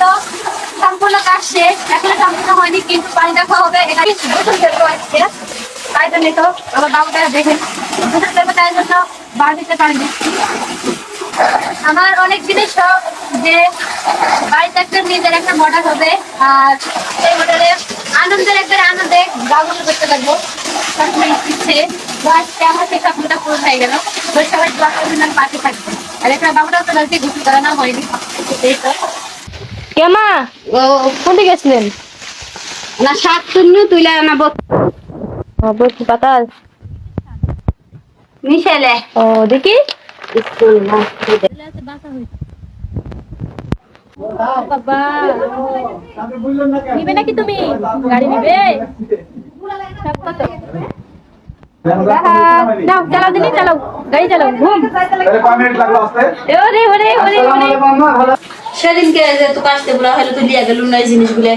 তো সম্পূর্ণ কাজ শেষ। এখনও সম্পূর্ণ হয়নি, কিন্তু পানি দেখা হবে। এখানে তাই জন্য তো আমার বাবুটা দেখেন তাই জন্য বাড়িতে আমার অনেক দিনের শখ যে বাড়িতে একটা নিজের একটা মডেল হবে, আর সেই মডেলে আনন্দের একবারে আনন্দে গাগুলো করতে পারব। সবসময় ইচ্ছে আমার সেই স্বপ্নটা পূরণ হয়ে গেল। তো সবাই দোয়া করবেন পাশে থাকবে। আর একটা বাবুটাও তো ধরতে গোসল করানো হয়নি। এই তো। কেমা ও। কোনটি গেছিলেন? না শাক তুলনু তুইলা না বত পাতাল? মিশেলে ও দেখি। স্কুল বাবা। নিবে নাকি তুমি? গাড়ি নিবে? নাও চালাও দিনি চালাও। গাড়ি চালাও ঘুম। ওরে ওরে ওরে ওরে। সেদিনকে যে তোকে আসতে বলা হলো তুই লিয়া গেলুম না এই জিনিসগুলো।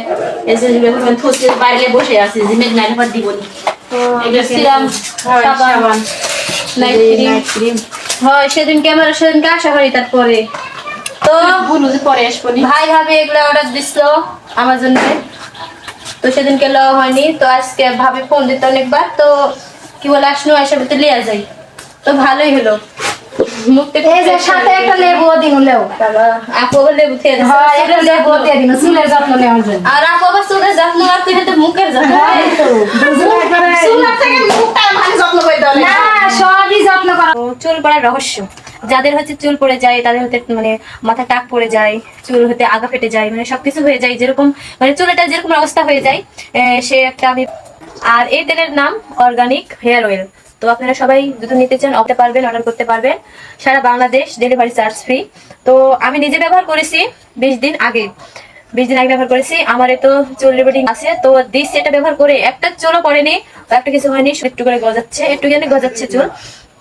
এই জিনিসগুলো এখন থসে বাইরে বসে আছি জিমের নাইট পর দিব নি। এগুলো সিরাম সাবান। নাইট ক্রিম হয় সেদিনকে আশা করি তারপরে। তো বলু যে পরে আসব ভাই ভাবে এগুলো অর্ডার দিছিল আমার জন্য। তো সেদিনকে লওয়া হয়নি। তো আজকে ভাবে ফোন দিতে অনেকবার। তো কি বলে আসলো এসে ভিতরে লিয়া যাই। তো ভালোই হলো। মুখতে এই যে সাথে একটা লেবু দিন লেও বাবা আপু লেবু খেয়ে দিছে। একটা লেবু দিয়ে দিন চুলের যত্ন নেওয়ার জন্য। আর আপু আবার চুলের যত্ন আর তুই হাতে মুখের যত্ন। চুলের থেকে মুখটা ভালো যত্ন করে দাও না সবই যত্ন করা। চুল পড়ার রহস্য। যাদের হচ্ছে চুল পড়ে যায় তাদের হতে মানে মাথা টাক পড়ে যায় চুল হতে আগা ফেটে যায় মানে সবকিছু হয়ে যায় যেরকম মানে চুলেটা যেরকম অবস্থা হয়ে যায় সে একটা আমি আর এই তেলের নাম অর্গানিক হেয়ার অয়েল। তো আপনারা সবাই যদি নিতে চান অর্ডার পারবেন, অর্ডার করতে পারবেন। সারা বাংলাদেশ ডেলিভারি চার্জ ফ্রি তো আমি নিজে ব্যবহার করেছি বিশ দিন আগে। বিশ দিন আগে ব্যবহার করেছি। আমার তো চুল রিপোর্টিং আছে। তো দিস এটা ব্যবহার করে একটা চুলও পড়েনি একটা কিছু হয়নি একটু করে গজাচ্ছে একটু জানি গজাচ্ছে চুল।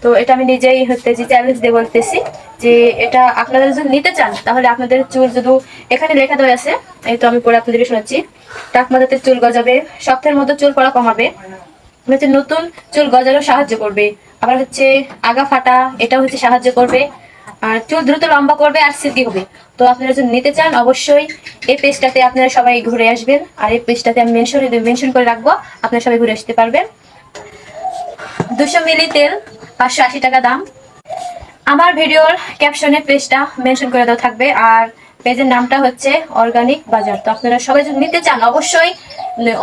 তো এটা আমি নিজেই হচ্ছে যে চ্যালেঞ্জ দিয়ে বলতেছি যে এটা আপনারা যদি নিতে চান, তাহলে আপনাদের চুল যদি এখানে লেখা দেওয়া আছে। এই তো আমি পরে আপনাদের শোনাচ্ছি। টাক মাথাতে চুল গজাবে, সপ্তাহের মধ্যে চুল পড়া কমাবে। হচ্ছে নতুন চুল গজারও সাহায্য করবে। আবার হচ্ছে আগা ফাটা, এটাও হচ্ছে সাহায্য করবে। আর চুল দ্রুত লম্বা করবে আর সিল্কি হবে। তো আপনারা যদি নিতে চান, অবশ্যই এই পেজটাতে আপনারা সবাই ঘুরে আসবেন। আর এই পেজটাতে আমি মেনশন মেনশন করে রাখব, আপনারা সবাই ঘুরে আসতে পারবেন। দুশো মিলি তেল, পাঁচশো আশি টাকা দাম। আমার ভিডিওর ক্যাপশনে পেজটা মেনশন করে দেওয়া থাকবে। আর পেজের নামটা হচ্ছে অর্গানিক বাজার। তো আপনারা সবাই যদি নিতে চান, অবশ্যই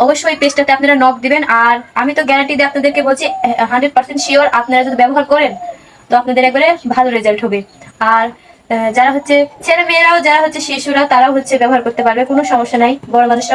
অবশ্যই পেজটাতে আপনারা নক দিবেন। আর আমি তো গ্যারান্টি দিয়ে আপনাদেরকে বলছি হান্ড্রেড পার্সেন্ট শিওর আপনারা যদি ব্যবহার করেন, তো আপনাদের একবারে ভালো রেজাল্ট হবে। আর যারা হচ্ছে ছেলে মেয়েরাও, যারা হচ্ছে শিশুরা, তারাও হচ্ছে ব্যবহার করতে পারবে, কোনো সমস্যা নাই। বড় মানুষরা